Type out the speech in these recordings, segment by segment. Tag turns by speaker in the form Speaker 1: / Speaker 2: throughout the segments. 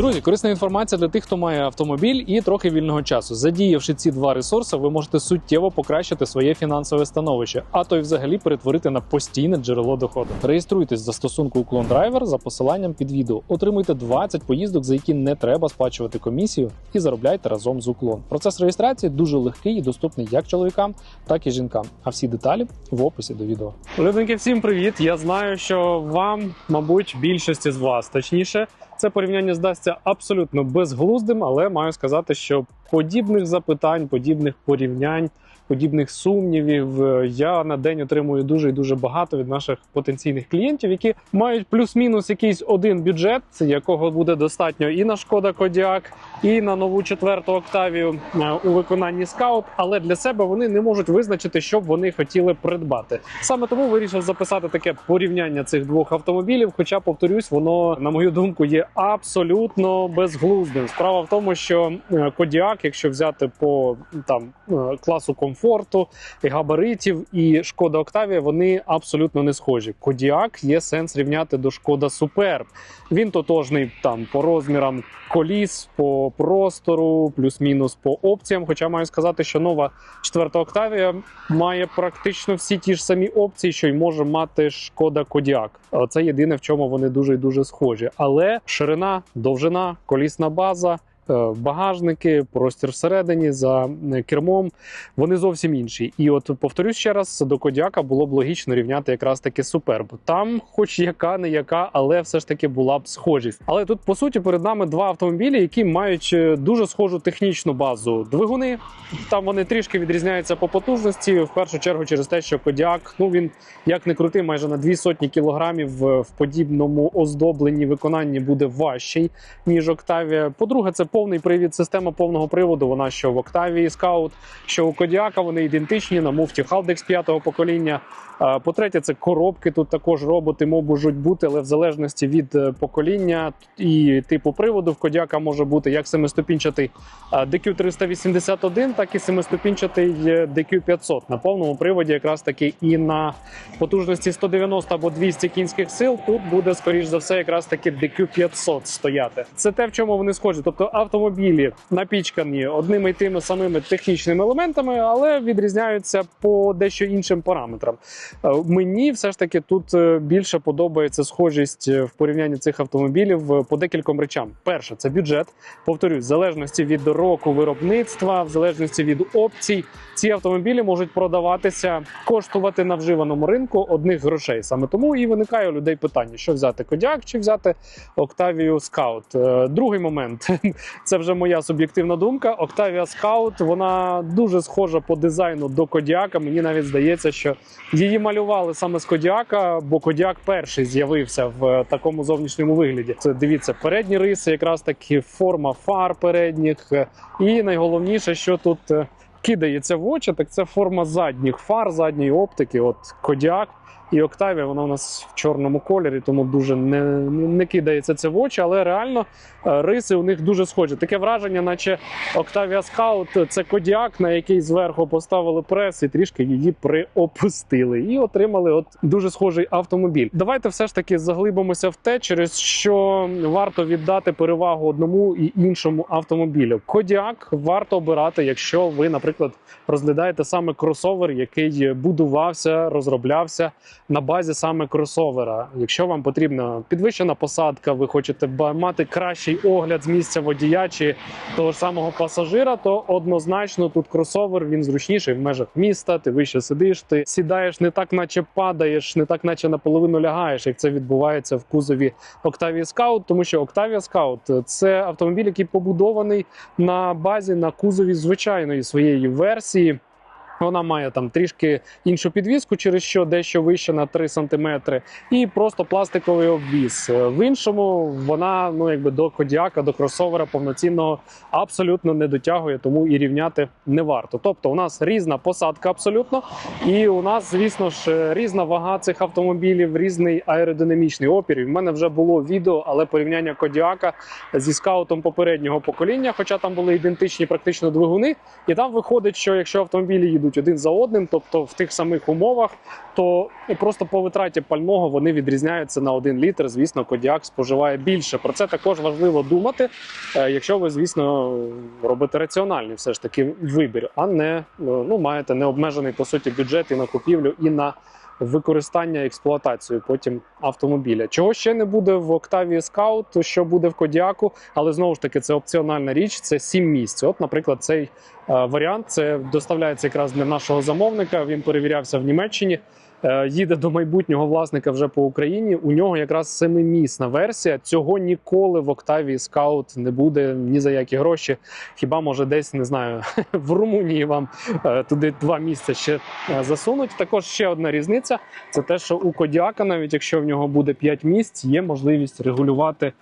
Speaker 1: Друзі, корисна інформація для тих, хто має автомобіль і трохи вільного часу. Задіявши ці два ресурси, ви можете суттєво покращити своє фінансове становище, а то й взагалі перетворити на постійне джерело доходу. Реєструйтесь за стосунку Уклон Драйвер за посиланням під відео. Отримуйте 20 поїздок, за які не треба сплачувати комісію, і заробляйте разом з уклон. Процес реєстрації дуже легкий і доступний як чоловікам, так і жінкам. А всі деталі в описі до відео. Людинки, всім привіт! Я знаю, що вам, мабуть, більшості з вас точніше. Це порівняння здасться абсолютно безглуздим, але маю сказати, що подібних запитань, подібних порівнянь, подібних сумнівів е, я на день отримую дуже і дуже багато від наших потенційних клієнтів, які мають плюс-мінус якийсь один бюджет, якого буде достатньо і на шкода Кодіак, і на нову четверту Октавію е, у виконанні скаут. Але для себе вони не можуть визначити, що б вони хотіли придбати. Саме тому вирішив записати таке порівняння цих двох автомобілів. Хоча, повторюсь, воно на мою думку є абсолютно безглуздим. Справа в тому, що е, Кодіак, якщо взяти по там класу комфорту і габаритів, і шкода Октавія, вони абсолютно не схожі. Кодіак є сенс рівняти до шкода Суперб. Він тотожний там по розмірам коліс, по простору, плюс-мінус по опціям. Хоча маю сказати, що нова четверта Октавія має практично всі ті ж самі опції, що й може мати шкода Кодіак. Це єдине, в чому вони дуже і дуже схожі. Але ширина, довжина, колісна база. Е, Багажники, простір всередині за е, кермом, вони зовсім інші. І от повторюсь ще раз, до Кодіака було б логічно рівняти якраз таки суперб. Там, хоч яка не яка, але все ж таки була б схожість. Але тут по суті перед нами два автомобілі, які мають е, дуже схожу технічну базу. Двигуни там вони трішки відрізняються по потужності. В першу чергу через те, що Кодіак, ну він як не крути, майже на дві сотні кілограмів в подібному оздобленні виконанні буде важчий ніж Октавія. По-друге, це повний привід, система повного приводу. Вона що в Октавії Scout, що у Кодіака вони ідентичні на муфті Haldex п'ятого покоління. По-третє, це коробки. Тут також роботи можуть бути, але в залежності від е, покоління і типу приводу в Кодіака може бути як семиступінчатий а, DQ381, так і семиступінчатий е, DQ500 на повному приводі, якраз таки і на потужності 190 або 200 кінських сил. Тут буде скоріш за все, якраз таки DQ500 стояти. Це те, в чому вони схожі. Тобто автомобілі напічкані одними й тими самими технічними елементами, але відрізняються по дещо іншим параметрам. Е, Мені все ж таки тут е, більше подобається схожість е, в порівнянні цих автомобілів по декільком речам. Перше, це бюджет. Повторюсь, в залежності від року виробництва, в залежності від опцій, ці автомобілі можуть продаватися, коштувати на вживаному ринку одних грошей. Саме тому і виникає у людей питання: що взяти Кодяк чи взяти Scout. Е, Другий момент це вже моя суб'єктивна думка. Octavia Scout, вона дуже схожа по дизайну до Кодіака. Мені навіть здається, що її малювали саме з Кодіака, бо Кодіак перший з'явився в е, такому зовнішньому вигляді. Це дивіться, передні риси, якраз таки форма фар передніх. Е, І найголовніше, що тут е, кидається в очі, так це форма задніх фар, задньої оптики. От Кодіак. І Октавія, вона у нас в чорному кольорі, тому дуже не, не, кидається це в очі, але реально е, риси у них дуже схожі. Таке враження, наче Octavia Scout це кодіак, на який зверху поставили прес і трішки її приопустили. І отримали от дуже схожий автомобіль. Давайте все ж таки заглибимося в те, через що варто віддати перевагу одному і іншому автомобілю. Кодіак варто обирати, якщо ви, наприклад, розглядаєте саме кросовер, який будувався, розроблявся на базі саме кросовера. Якщо вам потрібна підвищена посадка, ви хочете мати кращий огляд з місця водія чи того ж самого пасажира, то однозначно тут кросовер він зручніший в межах міста. Ти вище сидиш, ти сідаєш не так, наче падаєш, не так, наче наполовину лягаєш, як це відбувається в кузові Octavia Scout, тому що Octavia Scout – це автомобіль, який побудований на базі на кузові звичайної своєї версії. Вона має там трішки іншу підвіску, через що дещо вище на 3 см, і просто пластиковий обвіз. Е, В іншому вона ну якби до кодіака, до кросовера повноцінного абсолютно не дотягує, тому і рівняти не варто. Тобто, у нас різна посадка абсолютно, і у нас, звісно ж, різна вага цих автомобілів, різний аеродинамічний опір. І в мене вже було відео, але порівняння кодіака зі скаутом попереднього покоління, хоча там були ідентичні практично двигуни, і там виходить, що якщо автомобілі їдуть їдуть один за одним, тобто в тих самих умовах, то просто по витраті пального вони відрізняються на один літр. Звісно, Кодіак споживає більше. Про це також важливо думати, е, якщо ви, звісно, робите раціональний все ж таки вибір, а не е, ну маєте необмежений по суті бюджет і на купівлю, і на використання експлуатацію потім автомобіля. Чого ще не буде в Octavia Scout, що буде в Кодіаку, але знову ж таки це опціональна річ. Це 7 місць. От, наприклад, цей е, варіант це доставляється якраз для нашого замовника. Він перевірявся в Німеччині. Е, Їде до майбутнього власника вже по Україні. У нього якраз семимісна версія. Цього ніколи в Octavia Scout не буде ні за які гроші. Хіба може десь не знаю в Румунії вам е, туди два місця ще е, засунуть. Також ще одна різниця: це те, що у Кодіака, навіть якщо в нього буде 5 місць, є можливість регулювати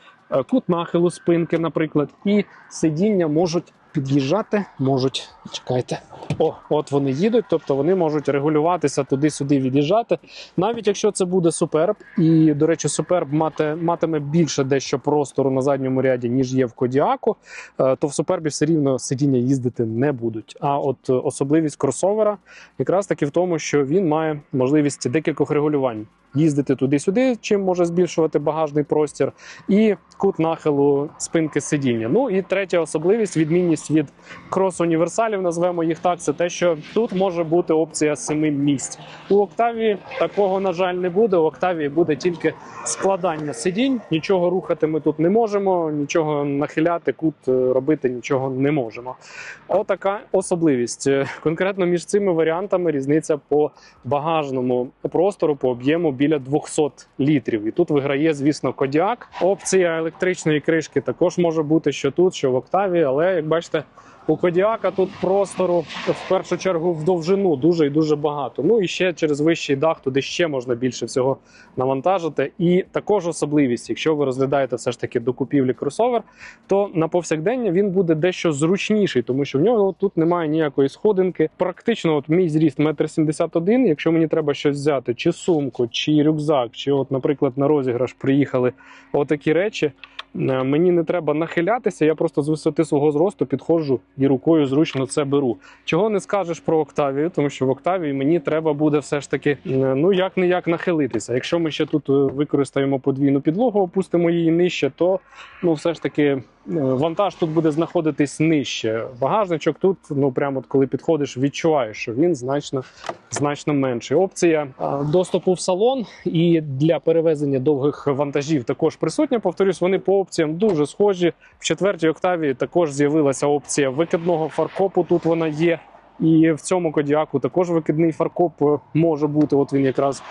Speaker 1: кут нахилу спинки, наприклад, і сидіння можуть під'їжджати, можуть чекайте. О, от вони їдуть, тобто вони можуть регулюватися туди-сюди, від'їжджати. Навіть якщо це буде суперб, і до речі, суперб мати, матиме більше дещо простору на задньому ряді, ніж є в Кодіаку, е, то в супербі все рівно сидіння їздити не будуть. А от е, особливість кросовера якраз таки в тому, що він має можливість декількох регулювань. Їздити туди-сюди, чим може збільшувати багажний простір, і кут нахилу спинки сидіння. Ну і третя особливість, відмінність від крос-універсалів, назвемо їх так, це те, що тут може бути опція семи місць. У Октавії такого, на жаль, не буде. У Октавії буде тільки складання сидінь. Нічого рухати ми тут не можемо, нічого нахиляти, кут е, робити нічого не можемо. Отака особливість. Е, Конкретно між цими варіантами різниця по багажному простору, по об'єму біля 200 літрів. І тут виграє, звісно, Кодіак. Опція електричної кришки також може бути що тут, що в Октаві, але як бачите. した。У Кодіака тут простору в першу чергу в довжину дуже і дуже багато. Ну і ще через вищий дах туди ще можна більше всього навантажити. І також особливість, якщо ви розглядаєте все ж таки до купівлі кросовер, то на повсякдення він буде дещо зручніший, тому що в нього тут немає ніякої сходинки. Практично, от мій зріст 1,71 м. Якщо мені треба щось взяти, чи сумку, чи рюкзак, чи, от, наприклад, на розіграш приїхали отакі речі. Е, Мені не треба нахилятися, я просто з висоти свого зросту підходжу і рукою зручно це беру. Чого не скажеш про Октавію, тому що в Октавії мені треба буде все ж таки е, ну як не як нахилитися. Якщо ми ще тут е, використаємо подвійну підлогу, опустимо її нижче, то ну все ж таки вантаж тут буде знаходитись нижче. Багажничок тут, ну прямо от коли підходиш, відчуваєш, що він значно значно менший. Опція доступу в салон і для перевезення довгих вантажів також присутня. Повторюсь, вони по опціям дуже схожі. В четвертій октаві також з'явилася опція викидного фаркопу. Тут вона є. І в цьому кодіаку також викидний фаркоп може бути. От він якраз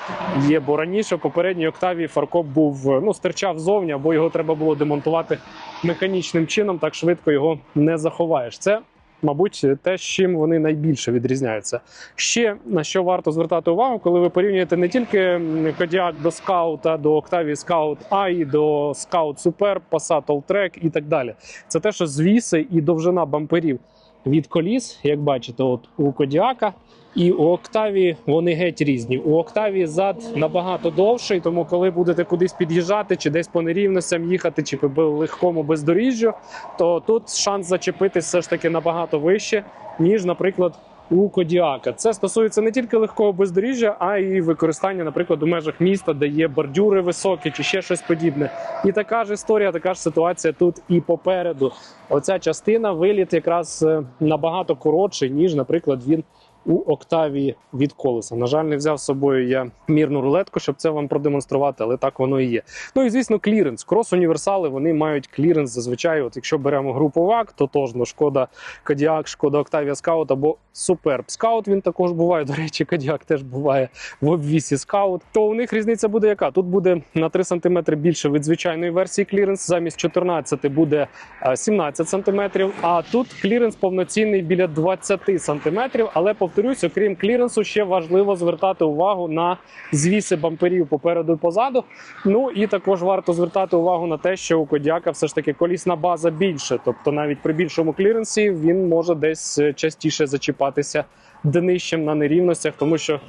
Speaker 1: є. Бо раніше в попередній октаві фаркоп був ну стирчав зовні, або його треба було демонтувати механічним чином. Так швидко його не заховаєш. Це мабуть, те, з чим вони найбільше відрізняються. Ще на що варто звертати увагу, коли ви порівнюєте не тільки Кодіак до скаута, до Octavia Scout, а й до Scout Super, Passat Alltrack і так далі. Це те, що звіси і довжина бамперів від коліс, як бачите, от у Кодіака. І у Октаві вони геть різні. У Октаві зад набагато довший, тому коли будете кудись під'їжджати, чи десь по нерівностям їхати, чи по легкому бездоріжжю, то тут шанс зачепитись все ж таки набагато вище, ніж, наприклад, у Кодіака. Це стосується не тільки легкого бездоріжжя, а й використання, наприклад, у межах міста, де є бордюри високі чи ще щось подібне. І така ж історія, така ж ситуація тут і попереду. Оця частина виліт якраз е, набагато коротший, ніж, наприклад, він у октаві від колеса. На жаль, не взяв з собою я мірну рулетку, щоб це вам продемонструвати, але так воно і є. Ну і звісно, кліренс. Крос-універсали вони мають кліренс зазвичай. От якщо беремо групу ВАК, то тожно шкода Кодіак, шкода Octavia Scout або Superb Scout. Він також буває. До речі, Кодіак теж буває в обвісі Scout. То у них різниця буде яка? Тут буде на 3 см більше від звичайної версії кліренс. Замість 14 буде е, 17 см, а тут кліренс повноцінний біля 20 см. Але повторюсь, окрім кліренсу, ще важливо звертати увагу на звіси бамперів попереду і позаду. Ну і також варто звертати увагу на те, що у Кодіака все ж таки колісна база більше. Тобто навіть при більшому кліренсі він може десь е, частіше зачіпатися днищем на нерівностях, тому що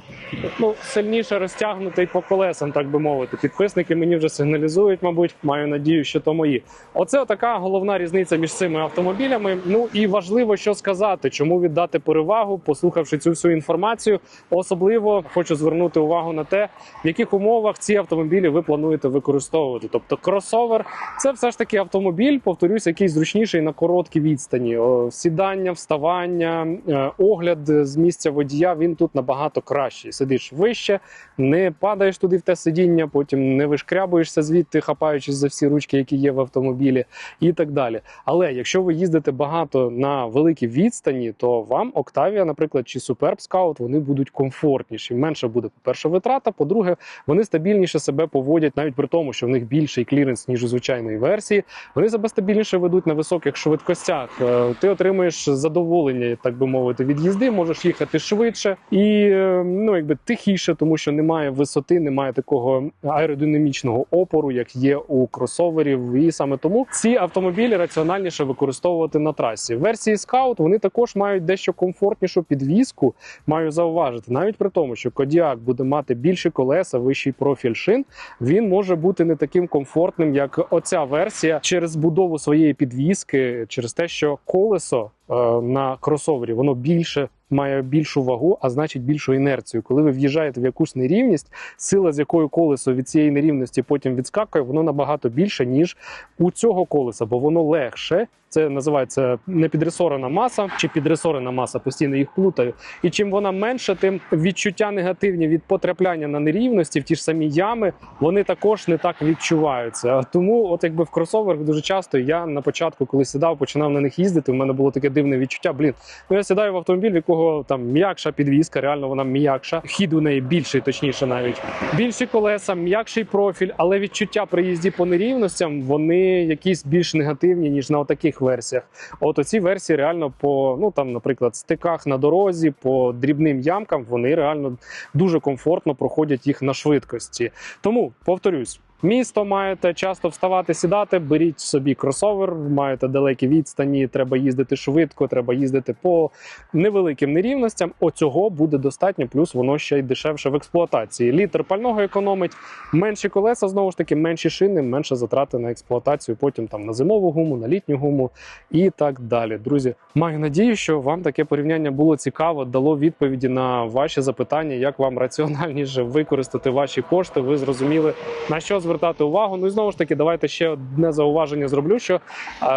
Speaker 1: ну, сильніше розтягнутий по колесам, так би мовити. Підписники мені вже сигналізують, мабуть, маю надію, що то мої. Оце така головна різниця між цими автомобілями. Ну і важливо, що сказати, чому віддати перевагу, послухавши цю всю інформацію. Особливо хочу звернути увагу на те, в яких умовах ці автомобілі ви плануєте використовувати. Тобто, кросовер це все ж таки автомобіль, повторюсь, який зручніший на короткій відстані. Сідання, вставання, е, огляд з місця водія. Він тут набагато кращий. Сидиш вище, не падаєш туди в те сидіння, потім не вишкрябуєшся звідти, хапаючись за всі ручки, які є в автомобілі, і так далі. Але якщо ви їздите багато на великій відстані, то вам Octavia, наприклад, чи Superb Scout, вони будуть комфортніші. Менше буде, по-перше, витрата. По-друге, вони стабільніше себе поводять, навіть при тому, що в них більший кліренс, ніж у звичайної версії. Вони себе стабільніше ведуть на високих швидкостях. Е, Ти отримуєш задоволення, так би мовити, від їзди, можеш їхати швидше і е, ну якби тихіше, тому що немає висоти, немає такого аеродинамічного опору, як є у кросоверів. І саме тому ці автомобілі раціональніше використовувати на трасі. Версії Scout вони також мають дещо комфортнішу підвізку. Маю зауважити, навіть при тому, що Kodiaq буде мати більші колеса, вищий профіль шин, він може бути не таким комфортним, як оця версія через будову своєї підвіски, через те, що колесо е, на кросовері воно більше має більшу вагу, а значить більшу інерцію. Коли ви в'їжджаєте в якусь нерівність, сила, з якою колесо від цієї нерівності потім відскакує, воно набагато більше, ніж у цього колеса, бо воно легше. Це називається непідресорена маса чи підресорена маса, постійно їх плутаю. І чим вона менша, тим відчуття негативні від потрапляння на нерівності в ті ж самі ями, вони також не так відчуваються. Тому, от якби в кросоверах дуже часто я на початку, коли сідав, починав на них їздити. У мене було таке дивне відчуття. Блін, ну я сідаю в автомобіль, в якого там м'якша підвізка, реально вона м'якша. Хід у неї більший, точніше, навіть більші колеса, м'якший профіль, але відчуття при їзді по нерівностям вони якісь більш негативні ніж на таких версіях. От оці версії реально по ну там, наприклад, стиках на дорозі, по дрібним ямкам, вони реально дуже комфортно проходять їх на швидкості. Тому повторюсь. Місто маєте часто вставати, сідати, беріть собі кросовер, маєте далекі відстані, треба їздити швидко, треба їздити по невеликим нерівностям. Оцього буде достатньо, плюс воно ще й дешевше в експлуатації. Літр пального економить, менші колеса, знову ж таки, менші шини, менше затрати на експлуатацію, потім там на зимову гуму, на літню гуму і так далі. Друзі, маю надію, що вам таке порівняння було цікаво, дало відповіді на ваші запитання, як вам раціональніше використати ваші кошти. Ви зрозуміли на що звертати увагу. Ну і знову ж таки, давайте ще одне зауваження зроблю. Що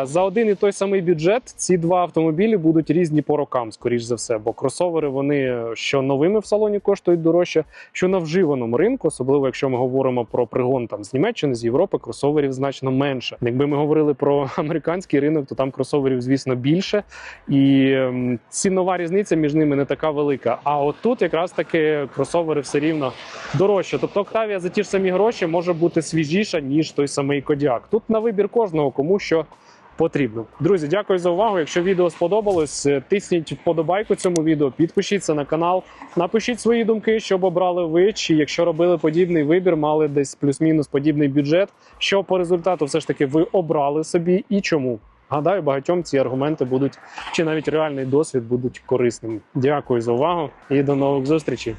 Speaker 1: за один і той самий бюджет ці два автомобілі будуть різні по рокам, скоріш за все, бо кросовери вони що новими в салоні коштують дорожче, що на вживаному ринку, особливо якщо ми говоримо про пригон там з Німеччини, з Європи, кросоверів значно менше. Якби ми говорили про американський ринок, то там кросоверів, звісно, більше, і ем, цінова різниця між ними не така велика. А от тут якраз таки кросовери все рівно дорожче. Тобто Octavia за ті ж самі гроші може бути свіжіша, ніж той самий Kodiaq. Тут на вибір кожного, кому що потрібно. Друзі, дякую за увагу. Якщо відео сподобалось, е, тисніть вподобайку цьому відео, підпишіться на канал, напишіть свої думки, що б обрали ви, чи якщо робили подібний вибір, мали десь плюс-мінус подібний бюджет. Що по результату все ж таки ви обрали собі і чому? Гадаю, багатьом ці аргументи будуть чи навіть реальний досвід будуть корисними. Дякую за увагу і до нових зустрічей.